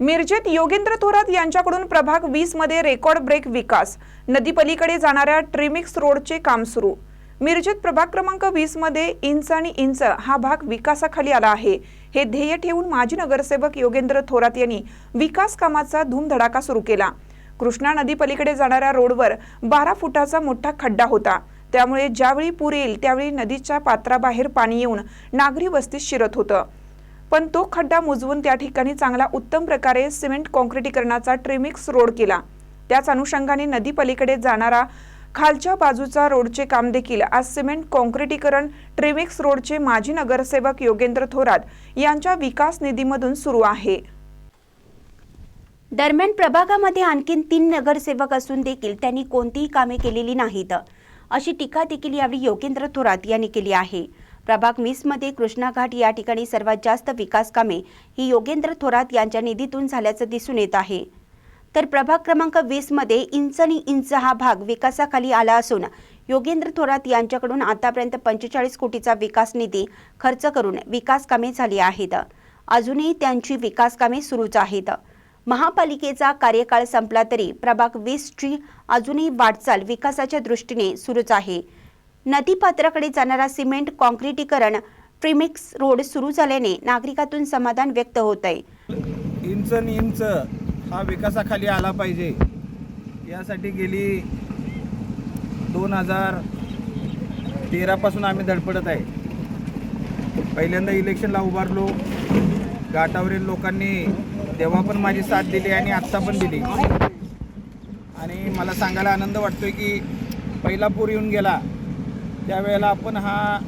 मिरजेत योगेंद्र थोरात यांच्याकडून प्रभाग वीसमध्ये रेकॉर्ड ब्रेक विकास. नदीपलीकडे जाणाऱ्या ट्रिमिक्स रोडचे काम सुरू. मिरजेत प्रभाग क्रमांक वीसमध्ये इंच आणि इंच हा भाग विकासाखाली आला आहे. हे ध्येय ठेवून माजी नगरसेवक योगेंद्र थोरात यांनी विकास कामाचा धूमधडाका सुरू केला. कृष्णा नदीपलीकडे जाणाऱ्या रोडवर बारा फुटाचा मोठा खड्डा होता. त्यामुळे ज्यावेळी पूर येईल त्यावेळी नदीच्या पात्राबाहेर पाणी येऊन नागरी वस्तीत शिरत होतं. पण तो खड्डा मुजवून त्या ठिकाणी चांगला उत्तम प्रकारे सिमेंट कॉन्क्रिटीकरणाचा ट्रिमिक्स रोड केला. त्याच अनुषंगाने नदी पलीकडे जाणारा खालच्या बाजूचा रोडचे काम देखील आज सिमेंट कॉन्क्रिटीकरण ट्रिमिक्स रोडचे माजी नगरसेवक योगेंद्र थोरात यांच्या विकास निधीमधून सुरू आहे. दरम्यान प्रभागामध्ये आणखीन तीन नगरसेवक असून देखील त्यांनी कोणतीही कामे केलेली नाहीत. अशी टीका देखील यावेळी योगेंद्र थोरात यांनी केली आहे. प्रभाग वीसमध्ये कृष्णा घाट या ठिकाणी सर्वात जास्त विकास कामे ही योगेंद्र थोरात यांच्या निधीतून झाल्याचं दिसून येत आहे. तर प्रभाग क्रमांक वीसमध्ये इंच आणि इंच हा भाग विकासाखाली आला असून योगेंद्र थोरात यांच्याकडून आतापर्यंत पंचेचाळीस कोटीचा विकास निधी खर्च करून विकास कामे झाली आहेत. अजूनही त्यांची विकास कामे सुरूच आहेत. महापालिकेचा कार्यकाळ संपला तरी प्रभाग वीसची अजूनही वाटचाल विकासाच्या दृष्टीने सुरूच आहे. नदीपात्राकडे जाणारा सिमेंट कॉन्क्रिटीकरण ट्रिमिक्स रोड सुरू झाल्याने नागरिकातून समाधान व्यक्त होत आहे. इंच इंच हा विकासाखाली आला पाहिजे. यासाठी गेली दोन हजार तेरापासून आम्ही धडपडत आहे. पहिल्यांदा इलेक्शनला उभारलो. घाटावरील लोकांनी तेव्हा पण माझी साथ दिली आणि आत्ता पण दिली. आणि मला सांगायला आनंद वाटतोय की पहिला पूर येऊन गेला. त्यावेळेला आपण हा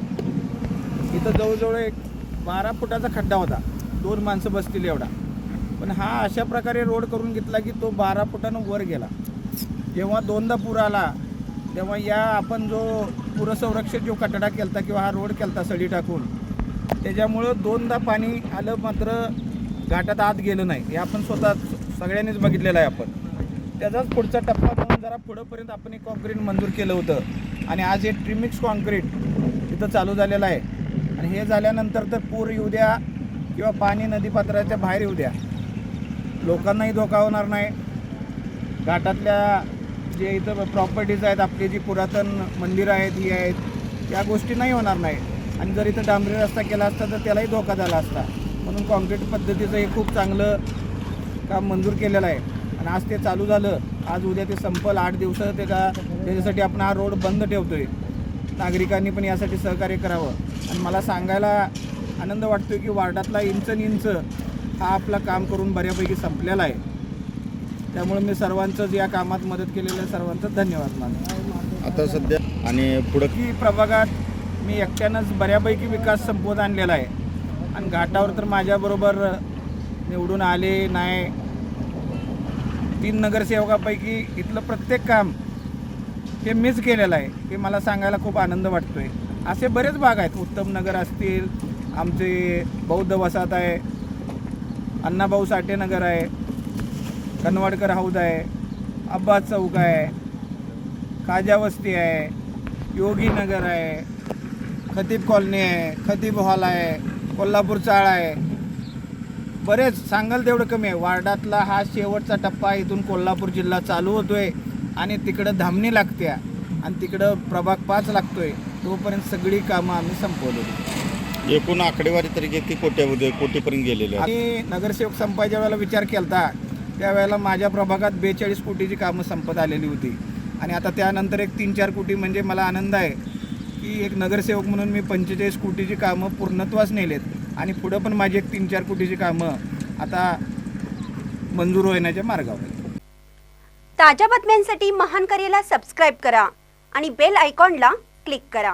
इथं जवळजवळ एक बारा फुटाचा खड्डा होता. दोन माणसं बसतील एवढा. पण हा अशा प्रकारे रोड करून घेतला की तो बारा फुटानं वर गेला. जेव्हा दोनदा पूर आला तेव्हा या आपण जो पुरसंरक्षक जो कटडा केलता किंवा हा रोड केलता सडी टाकून त्याच्यामुळं दोनदा पाणी आलं मात्र घाटात आत गेलं नाही. हे आपण स्वतः सगळ्यांनीच बघितलेलं आहे आपण. त्याचाच पुढचा टप्पा जरा पुढंपर्यंत आपण एक कॉन्क्रीट मंजूर केलं होतं. आणि आज हे ट्रिमिक्स कॉन्क्रीट इथं चालू झालेलं आहे. आणि हे झाल्यानंतर तर पूर येऊ द्या किंवा पाणी नदीपात्राच्या बाहेर येऊ द्या. लोकांनाही धोका होणार नाही. घाटातल्या जे इथं प्रॉपर्टीज आहेत आपली जी पुरातन मंदिरं आहेत ही आहेत या गोष्टी नाही होणार नाही. आणि जर इथं डांबरी रस्ता केला असता तर त्यालाही धोका झाला असता. म्हणून कॉन्क्रीट पद्धतीचं हे खूप चांगलं काम मंजूर केलेलं आहे. आणि आज ते चालू झालं. आज उद्या ते संपल. आठ दिवस त्याचा त्याच्यासाठी आपण हा रोड बंद ठेवतोय. नागरिकांनी पण यासाठी सहकार्य करावं. आणि मला सांगायला आनंद वाटतोय की वार्डातला इंच इंच हा आपला काम करून बऱ्यापैकी संपलेला आहे. त्यामुळे मी सर्वांचं या कामात मदत केलेल्या सर्वांचं धन्यवाद मानतो. आता सध्या आणि पुढं की प्रभागात मी एकट्यानंच बऱ्यापैकी विकास संपवत आणलेला आहे. आणि घाटावर तर माझ्याबरोबर निवडून आले नाही तीन नगरसेवकापैकी इथलं प्रत्येक काम हे मीच केलेलं आहे हे मला सांगायला खूप आनंद वाटतोय. असे बरेच भाग आहेत. उत्तम नगर असतील आमचे बौद्ध वसाहत आहे अण्णाभाऊ साठे नगर आहे कनवाडकर हौद आहे अब्बास चौक आहे काजावस्ती आहे योगी नगर आहे खतीब कॉलनी आहे खतीब हॉल आहे कोल्हापूर चाळ आहे बरेच सांगाल तेवढं कमी आहे. वार्डातला हा शेवटचा टप्पा इथून कोल्हापूर जिल्हा चालू होतोय आणि तिकडं धामणी लागते. आणि तिकडं प्रभाग पाच लागतोय. तोपर्यंत सगळी कामं आम्ही संपवलो एकूण आकडेवारी तरी किती कोट्यामध्ये कोटीपर्यंत गेलेले आणि नगरसेवक संपायच्या वेळेला विचार केला त्यावेळेला माझ्या प्रभागात बेचाळीस कोटीची कामं संपत आलेली होती. आणि आता त्यानंतर एक तीन चार कोटी म्हणजे मला आनंद आहे की एक नगरसेवक म्हणून मी पंचेचाळीस कोटीची कामं पूर्णत्वास नेलेत. आणि पुढं पण माझी एक तीन चार कोटीची कामं आता मंजूर होण्याच्या मार्गावर ताज्या बातम्यांसाठी महान करेला सबस्क्राईब करा आणि बेल आयकॉनला क्लिक करा.